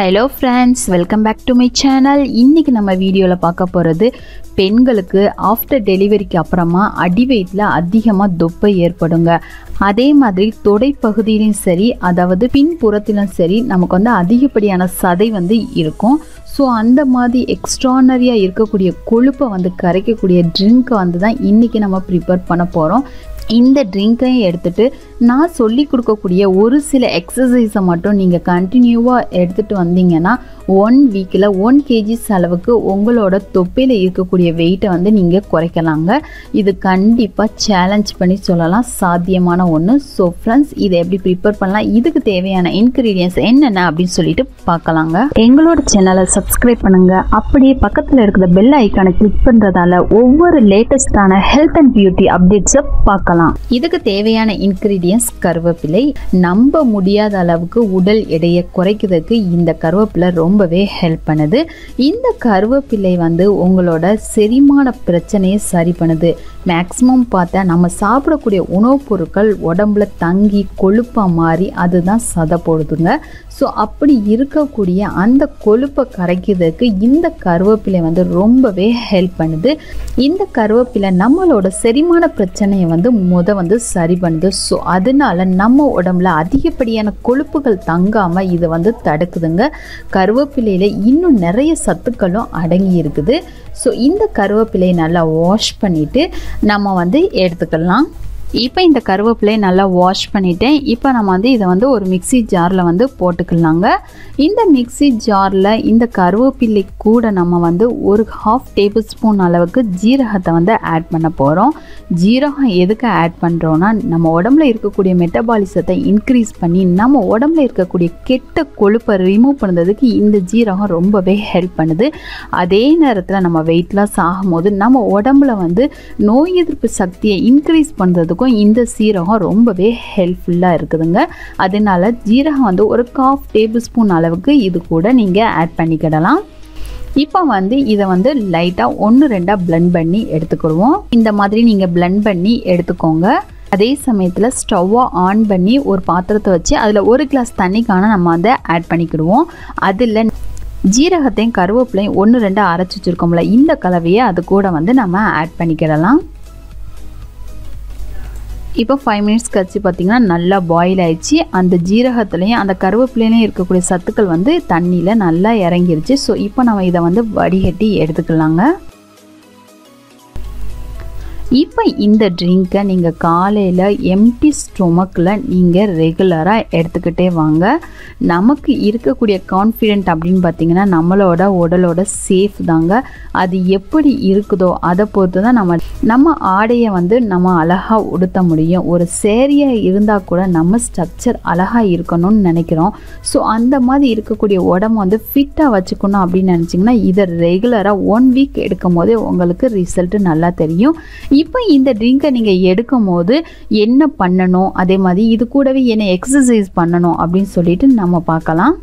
Hello friends welcome back to my channel இன்றைக்கி நம்ம வீடியோவில் பார்க்க போகிறது பெண்களுக்கு ஆஃப்டர் டெலிவரிக்கு அப்புறமா அடி வயிற்றில் அதிகமாக தொப்பை ஏற்படுங்க. அதே மாதிரி தொடை பகுதியிலும் சரி அதாவது பின்புறத்திலும் சரி நமக்கு வந்து அதிகப்படியான சதை வந்து இருக்கும். ஸோ அந்த மாதிரி எக்ஸ்ட்ரானரியாக இருக்கக்கூடிய கொழுப்பை வந்து கரைக்கக்கூடிய ட்ரிங்க்கை வந்து தான் இன்றைக்கி நம்ம ப்ரிப்பேர் பண்ண போகிறோம் இந்த ட்ரிங்க்கையும் எடுத்துகிட்டு நான் சொல்லி கொடுக்கக்கூடிய ஒரு சில எக்ஸசைஸை மட்டும் நீங்கள் கண்டினியூவாக எடுத்துகிட்டு வந்தீங்கன்னா ஒன் வீக்கில் ஒன் கேஜிஸ் அளவுக்கு உங்களோட தொப்பையில் இருக்கக்கூடிய வெயிட்டை வந்து நீங்கள் குறைக்கலாங்க. இது கண்டிப்பாக சேலஞ்ச் பண்ணி சொல்லலாம். சாத்தியமான ஒன்று ஸோ ஃப்ரெண்ட்ஸ் இதை எப்படி ப்ரிப்பேர் பண்ணலாம்? இதுக்கு தேவையான இன்க்ரீடியன்ஸ் என்னென்ன அப்படின்னு சொல்லிட்டு பார்க்கலாங்க. எங்களோட சேனலை சப்ஸ்கிரைப் பண்ணுங்கள் அப்படியே பக்கத்தில் இருக்கிற பெல் ஐக்கானை கிளிக் பண்ணுறதால ஒவ்வொரு லேட்டஸ்டான ஹெல்த் அண்ட் பியூட்டி அப்டேட்ஸை பார்க்கலாம். இதுக்கு தேவையான இன்க்ரீடியன்ஸ் கருவேப்பிலை. நம்ப முடியாத அளவுக்கு உடல் எடையை குறைக்கிறதுக்கு இந்த கருவேப்பிலை ரொம்பவே ஹெல்ப் பண்ணுது. இந்த கருவேப்பிலை வந்து உங்களோட செரிமான பிரச்சனையை சரி பண்ணுது. மேக்ஸிமம் பார்த்தா நம்ம சாப்பிடக்கூடிய உணவுப் பொருட்கள் உடம்புல தங்கி கொழுப்பாக மாறி அதுதான் சதை போடுதுங்க. ஸோ அப்படி இருக்கக்கூடிய அந்த கொழுப்பை கரைக்கிறதுக்கு இந்த கருவேப்பிலை வந்து ரொம்பவே ஹெல்ப் பண்ணுது. இந்த கருவேப்பிலை நம்மளோட செரிமான பிரச்சனையை வந்து முத வந்து சரி பண்ணுது. ஸோ அதனால நம்ம உடம்புல அதிகப்படியான கொழுப்புகள் தங்காமல் இதை வந்து தடுக்குதுங்க. கருவேப்பிலையில் இன்னும் நிறைய சத்துக்களும் அடங்கி இருக்குது. ஸோ இந்த கருவேப்பிலையை நல்லா வாஷ் பண்ணிவிட்டு நம்ம வந்து எடுத்துக்கலாம். இப்போ இந்த கருவேப்பிலையை நல்லா வாஷ் பண்ணிட்டேன். இப்போ நம்ம வந்து இதை வந்து ஒரு மிக்சி ஜாரில் வந்து போட்டுக்கலாங்க. இந்த மிக்சி ஜாரில் இந்த கருவேப்பிலை கூட நம்ம வந்து ஒரு ஹாஃப் டேபிள் ஸ்பூன் அளவுக்கு ஜீரகத்தை வந்து ஆட் பண்ண போகிறோம் ஜீரகம் எதுக்கு ஆட் பண்ணுறோன்னா நம்ம உடம்புல இருக்கக்கூடிய மெட்டபாலிசத்தை இன்க்ரீஸ் பண்ணி நம்ம உடம்புல இருக்கக்கூடிய கெட்ட கொழுப்பை ரிமூவ் பண்ணுறதுக்கு இந்த ஜீரகம் ரொம்பவே ஹெல்ப் பண்ணுது. அதே நேரத்தில் நம்ம வெயிட் லாஸ் ஆகும்போது நம்ம உடம்புல வந்து நோய் எதிர்ப்பு சக்தியை இன்க்ரீஸ் பண்ணுறதுக்கு பண்ணுறதுக்கும் இந்த சீரகம் ரொம்பவே ஹெல்ப்ஃபுல்லாக இருக்குதுங்க. அதனால ஜீரகம் வந்து ஒரு காஃப் டேபிள் ஸ்பூன் அளவுக்கு இது கூட நீங்கள் ஆட் பண்ணிக்கிடலாம். இப்போ வந்து இதை வந்து லைட்டாக ஒன்று ரெண்டாக பிளெண்ட் பண்ணி எடுத்துக்கிடுவோம். இந்த மாதிரி நீங்கள் பிளெண்ட் பண்ணி எடுத்துக்கோங்க. அதே சமயத்தில் ஸ்டவ்வை ஆன் பண்ணி ஒரு பாத்திரத்தை வச்சு அதில் ஒரு கிளாஸ் தண்ணிக்கான நம்ம அதை ஆட் பண்ணிக்கிடுவோம். அதில் ஜீரகத்தையும் கருவேப்பிலையும் ஒன்று ரெண்டாக அரைச்சி வச்சுருக்கோம்ல இந்த கலவையை அது கூட வந்து நம்ம ஆட் பண்ணிக்கிடலாம். இப்போ ஃபைவ் மினிட்ஸ் கழிச்சு பார்த்திங்கன்னா நல்லா பாயில் ஆயிடுச்சு. அந்த ஜீரகத்துலேயும் அந்த கருவேப்பிலையிலையும் இருக்கக்கூடிய சத்துக்கள் வந்து தண்ணியில் நல்லா இறங்கிருச்சு. ஸோ இப்போ நம்ம இதை வந்து வடிகட்டி எடுத்துக்கலாங்க. இப்போ இந்த ட்ரிங்க்கை நீங்கள் காலையில் எம்டி ஸ்டொமக்கில் நீங்கள் ரெகுலராக எடுத்துக்கிட்டே வாங்க. நமக்கு இருக்கக்கூடிய கான்ஃபிடென்ட் அப்படின்னு பார்த்தீங்கன்னா நம்மளோட உடலோட சேஃப் தாங்க. அது எப்படி இருக்குதோ அதை பொறுத்து தான் நம்ம நம்ம ஆடையை வந்து நம்ம அழகாக உடுத்த முடியும். ஒரு சேரியாக இருந்தால் கூட நம்ம ஸ்ட்ரக்சர் அழகாக இருக்கணும்னு நினைக்கிறோம். ஸோ அந்த மாதிரி இருக்கக்கூடிய உடம்பு வந்து ஃபிட்டாக வச்சுக்கணும் அப்படின்னு நினச்சிங்கன்னா இதை ரெகுலராக ஒன் வீக் எடுக்கும் போதே உங்களுக்கு ரிசல்ட்டு நல்லா தெரியும். இப்போ இந்த ட்ரிங்கை நீங்கள் எடுக்கும் போது என்ன பண்ணணும்? அதே மாதிரி இது கூடவே என்ன எக்ஸசைஸ் பண்ணணும் அப்படின்னு சொல்லிட்டு நம்ம பார்க்கலாம்.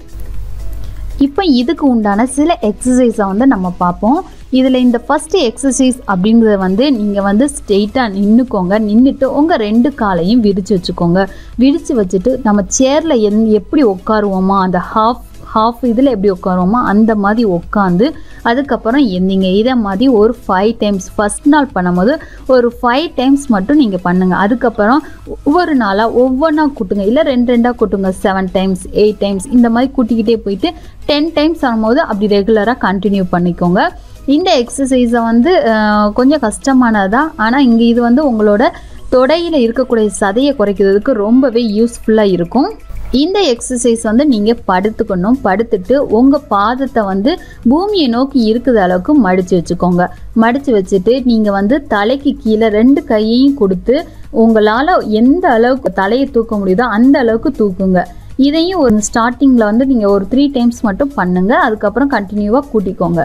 இப்போ இதுக்கு உண்டான சில எக்ஸசைஸை வந்து நம்ம பார்ப்போம். இதில் இந்த ஃபஸ்ட்டு எக்ஸசைஸ் அப்படிங்கிறத வந்து நீங்கள் வந்து ஸ்ட்ரெயிட்டாக நின்றுக்கோங்க நின்றுட்டு உங்கள் ரெண்டு காலையும் விரித்து வச்சுக்கோங்க. விரித்து வச்சுட்டு நம்ம சேரில் எந் எப்படி உட்காருவோமா அந்த ஹாஃப் ஹாஃப் இதில் எப்படி உட்காருவோமோ அந்த மாதிரி உட்காந்து அதுக்கப்புறம் நீங்கள் இதை மாதிரி ஒரு ஃபைவ் டைம்ஸ் ஃபஸ்ட் நாள் பண்ணும்போது ஒரு ஃபைவ் டைம்ஸ் மட்டும் நீங்கள் பண்ணுங்கள் அதுக்கப்புறம் ஒவ்வொரு நாளாக ஒவ்வொன்றா கூட்டுங்க. இல்லை ரெண்டு ரெண்டாக கூட்டுங்க. செவன் டைம்ஸ் எயிட் டைம்ஸ் இந்த மாதிரி கூட்டிக்கிட்டே போயிட்டு டென் டைம்ஸ் ஆகும்போது அப்படி ரெகுலராக கண்டினியூ பண்ணிக்கோங்க. இந்த எக்ஸசைஸை வந்து கொஞ்சம் கஷ்டமானது? தான் ஆனால் இங்கே இது வந்து உங்களோட தொடையில் இருக்கக்கூடிய சதையை குறைக்கிறதுக்கு ரொம்பவே யூஸ்ஃபுல்லாக இருக்கும். இந்த எக்ஸசைஸ் வந்து நீங்கள் படுத்துக்கணும். படுத்துட்டு உங்கள் பாதத்தை வந்து பூமியை நோக்கி இருக்கிற அளவுக்கு மடித்து வச்சுக்கோங்க. மடித்து வச்சுட்டு நீங்கள் வந்து தலைக்கு கீழே ரெண்டு கையையும் கொடுத்து உங்களால் எந்த அளவுக்கு தலையை தூக்க முடியுதோ அந்த அளவுக்கு தூக்குங்க. இதையும் ஒரு ஸ்டார்டிங்கில் வந்து நீங்கள் ஒரு த்ரீ டைம்ஸ் மட்டும் பண்ணுங்கள் அதுக்கப்புறம் கண்டினியூவாக கூட்டிக்கோங்க.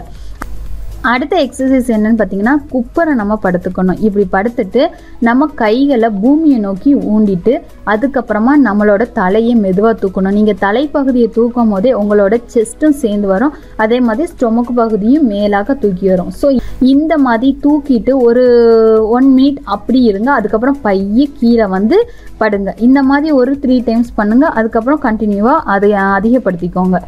அடுத்த எக்ஸசைஸ் என்னன்னு பார்த்தீங்கன்னா குப்பரை நம்ம படுத்துக்கணும். இப்படி படுத்துட்டு நம்ம கைகளை பூமியை நோக்கி ஊண்டிட்டு அதுக்கப்புறமா நம்மளோட தலையை மெதுவாக தூக்கணும். நீங்கள் தலைப்பகுதியை தூக்கும் போதே உங்களோட செஸ்ட்டும் சேர்ந்து வரும். அதே மாதிரி ஸ்டொமக் பகுதியும் மேலாக தூக்கி வரும். ஸோ இந்த மாதிரி தூக்கிட்டு ஒரு ஒன் மினிட் அப்படி இருங்க. அதுக்கப்புறம் பைய கீழே வந்து படுங்க. இந்த மாதிரி ஒரு த்ரீ டைம்ஸ் பண்ணுங்கள் அதுக்கப்புறம் கண்டினியூவாக அதை அதிகப்படுத்திக்கோங்க.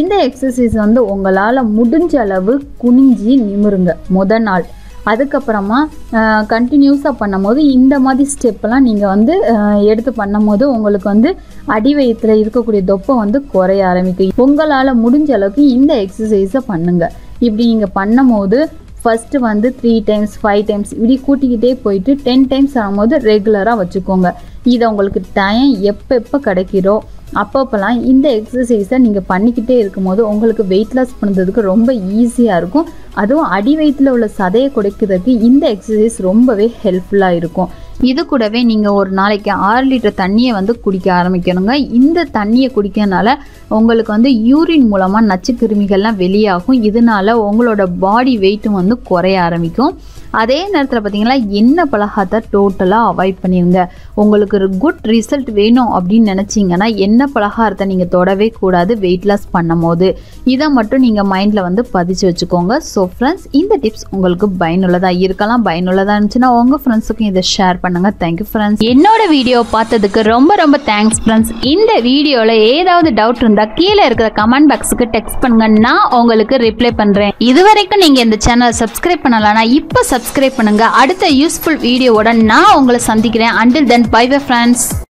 இந்த எக்ஸசைஸ் வந்து உங்களால் முடிஞ்ச அளவு குனிஞ்சி நிமிருங்க. முத நாள். அதுக்கப்புறமா கண்டினியூஸாக பண்ணும்போது இந்த மாதிரி ஸ்டெப்பெல்லாம் நீங்கள் வந்து எடுத்து பண்ணும்போது உங்களுக்கு வந்து அடி வயிற்றுல இருக்கக்கூடிய தொப்பை வந்து குறைய ஆரம்பிக்கும். உங்களால் முடிஞ்ச அளவுக்கு இந்த எக்ஸசைஸை பண்ணுங்க. இப்படி நீங்கள் பண்ணும்போது ஃபஸ்ட்டு வந்து த்ரீ டைம்ஸ் ஃபைவ் டைம்ஸ் இப்படி கூட்டிக்கிட்டே போயிட்டு டென் டைம்ஸ் ஆகும்போது ரெகுலராக வச்சுக்கோங்க. இதை உங்களுக்கு டைம் எப்போ எப்போ கிடைக்கிறோ அப்பப்போலாம் இந்த எக்ஸசைஸை நீங்கள் பண்ணிக்கிட்டே இருக்கும்போது உங்களுக்கு வெயிட் லாஸ் பண்ணுறதுக்கு ரொம்ப ஈஸியாக இருக்கும். அதுவும் அடி வயிற்றில் உள்ள சதையை குறைக்கிறதுக்கு இந்த எக்ஸசைஸ் ரொம்பவே ஹெல்ப்ஃபுல்லாக இருக்கும். இது கூடவே நீங்கள் ஒரு நாளைக்கு ஆறு லிட்டர் தண்ணியை வந்து குடிக்க ஆரம்பிக்கணுங்க. இந்த தண்ணியை குடிக்கிறதுனால உங்களுக்கு வந்து யூரின் மூலமாக நச்சு கிருமிகள்லாம் வெளியாகும். இதனால உங்களோட பாடி வெயிட்டும் வந்து குறைய ஆரம்பிக்கும். அதே நேரத்தில் பார்த்தீங்கன்னா எண்ணெய் பலகாரத்தை டோட்டலாக அவாய்ட் பண்ணிடுங்க உங்களுக்கு ஒரு குட் ரிசல்ட் வேணும் அப்படின்னு நினச்சிங்கன்னா எண்ணெய் பலகாரத்தை நீங்கள் தொடவே கூடாது வெயிட் லாஸ் பண்ணும் போது இதை மட்டும் நீங்கள் மைண்டில் வந்து பதிச்சு வச்சுக்கோங்க. ஸோ ஃப்ரெண்ட்ஸ் இந்த டிப்ஸ் உங்களுக்கு பயனுள்ளதாக இருக்கலாம். பயனுள்ளதாக இருந்துச்சுன்னா உங்கள் ஃப்ரெண்ட்ஸுக்கும் இதை ஷேர் பண்ணுங்கள் தேங்க்யூ ஃப்ரெண்ட்ஸ் என்னோட வீடியோ பார்த்ததுக்கு ரொம்ப ரொம்ப தேங்க்ஸ் ஃப்ரெண்ட்ஸ் இந்த வீடியோவில் ஏதாவது டவுட் இருந்தால் கீழே இருக்கிற கமெண்ட் பாக்ஸுக்கு டெக்ஸ்ட் பண்ணுங்க. நான் உங்களுக்கு ரிப்ளை பண்ணுறேன் இது வரைக்கும் நீங்கள் இந்த சேனலை சப்ஸ்கிரைப் பண்ணலன்னா இப்போ சப்ஸ்கிரைப் பண்ணுங்க. அடுத்த யூஸ்ஃபுல் வீடியோவோட நான் உங்களை சந்திக்கிறேன். Until then bye bye friends